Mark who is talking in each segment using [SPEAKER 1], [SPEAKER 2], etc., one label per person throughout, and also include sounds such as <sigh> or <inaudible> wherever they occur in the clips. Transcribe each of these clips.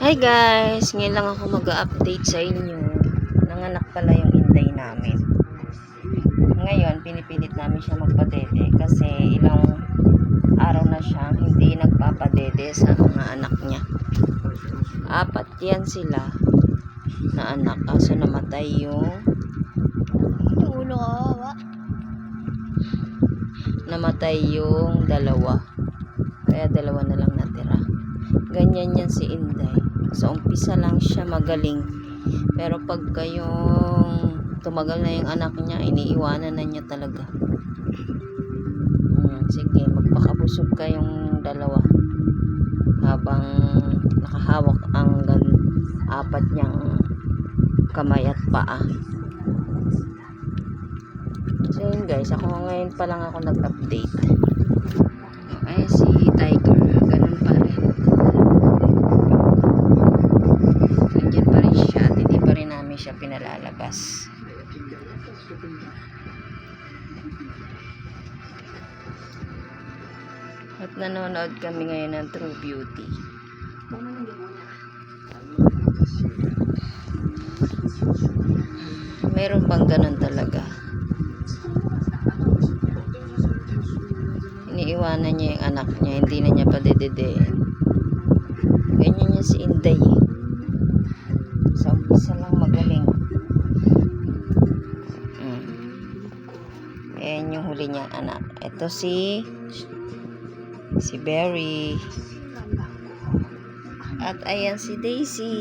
[SPEAKER 1] Hi guys! Ngayon lang ako mag-update sa inyo. Nanganak pala yung inday namin. Ngayon, pinipilit namin siya magpadede kasi ilang araw na siyang hindi nagpapadede sa mga anak niya. Apat yan sila na anak. Kaso namatay yung
[SPEAKER 2] ulo kawawa.
[SPEAKER 1] namatay yung dalawa. Kaya dalawa na lang. Ganyan yan si Inday. Sa umpisa lang siya magaling. Pero pag kayong tumagal na yung anak niya, iniiwanan na niya talaga. Hmm, sige, magpakabusog kayong dalawa. Habang nakahawak ang gan apat niyang kamay at paa. So yun guys, ako ngayon pa lang ako nag-update. Ay si Tiger, ganun pa rin. Nandiyan pa rin siya at hindi pa rin namin siya pinalalabas. At nanonood kami ngayon ng True Beauty. Meron bang ganun talaga? Iniiwanan niya yung anak niya, hindi na niya padededein. Ganyan niya si Inday. Sa umpisa lang Niyang anak. Ito si si Berry. At ayan si Daisy.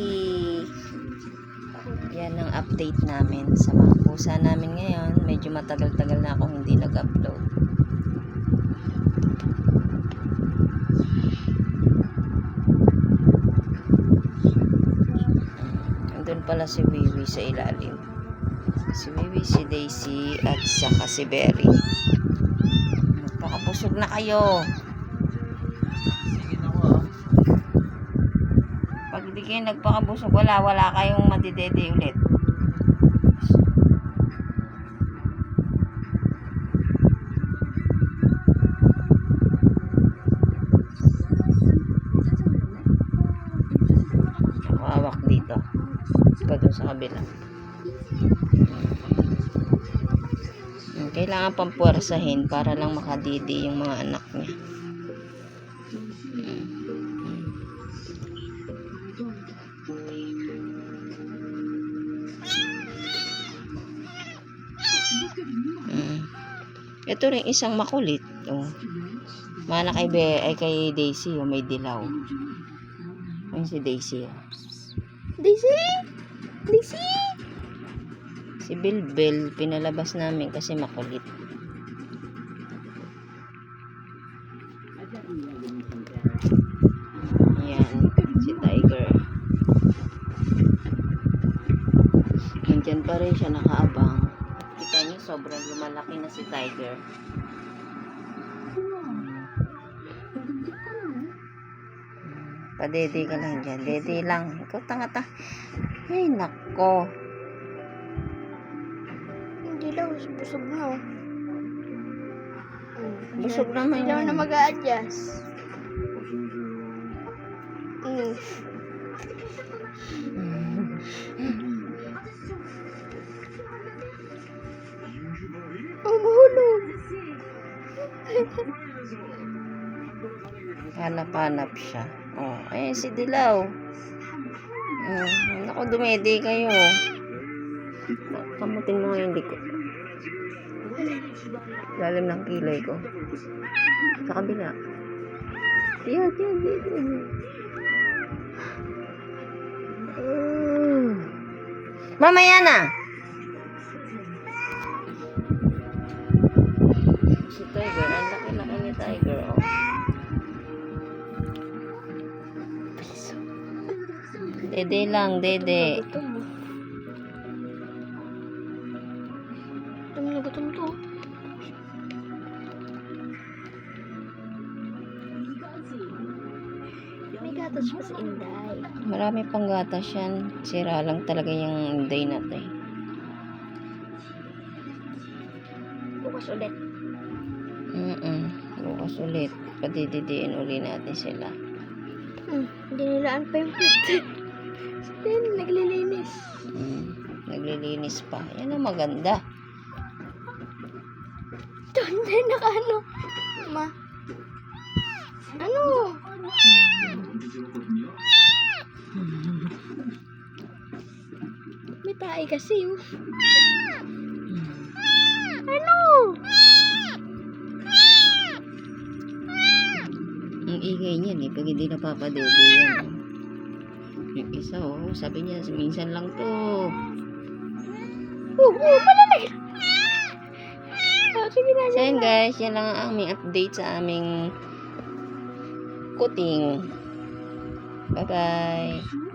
[SPEAKER 1] Yan ang update namin sa mga pusa namin ngayon. Medyo matagal-tagal na akong hindi nag-upload. Andun pala si Wiwi sa ilalim. Si Wiwi, si Daisy, at saka si Berry. Magpakabusog na kayo. Pag di kayo nagpakabusog, wala, wala kayong madidede ulit. Hawak dito. Pa doon sa kabila. Kailangan pang puwersahin para lang makadidi yung mga anak niya. Mm. Ito rin isang makulit. Oh. Mana kay, Be, ay kay Daisy, oh, may dilaw. Ayun si Daisy. Oh.
[SPEAKER 2] Daisy! Daisy!
[SPEAKER 1] Si Bilbil, pinalabas namin kasi makulit. Ayan, si Tiger. Nandyan pa rin siya nakaabang. Kita niyo, sobrang lumalaki na si Tiger. Padede ka lang dyan. Dede lang. Ikaw tanga-ta. Ay, nako.
[SPEAKER 2] Busog na oh. Mm,
[SPEAKER 1] Busog
[SPEAKER 2] hindi
[SPEAKER 1] naman
[SPEAKER 2] Hindi daw
[SPEAKER 1] yan.
[SPEAKER 2] na mag-a-adjust. Mm. Oh, mahulog.
[SPEAKER 1] Hanap-hanap siya. Oh, ayun si Dilaw. Mm, ako dumede kayo. Kamutin mo yung liko. Lalim ng kilay ko. Sa kabila. Yan, yan, yan, yan. Uh. Mamaya na! Si Tiger, ang laki-laki ni Tiger, oh. Dede lang, dede.
[SPEAKER 2] Gutom na gutom to. May gatas pa si Inday.
[SPEAKER 1] Marami pang gatas yan. Sira lang talaga yung day na to eh.
[SPEAKER 2] Bukas ulit.
[SPEAKER 1] Mm-mm. Bukas ulit. Padididiin uli natin sila.
[SPEAKER 2] Hmm. Dinilaan pa yung pit. Then, <laughs> naglilinis.
[SPEAKER 1] Hmm, naglilinis pa. Yan ang maganda.
[SPEAKER 2] Doon din nakaano. Ma. Ano? May tae kasi oh. Ano?
[SPEAKER 1] Ang ingay niyan eh, pag hindi napapadede yan. Yung isa oh, sabi niya, minsan lang to.
[SPEAKER 2] Oh, oh, malalag.
[SPEAKER 1] So yun guys, yan lang ang aming update sa aming kuting. Bye-bye.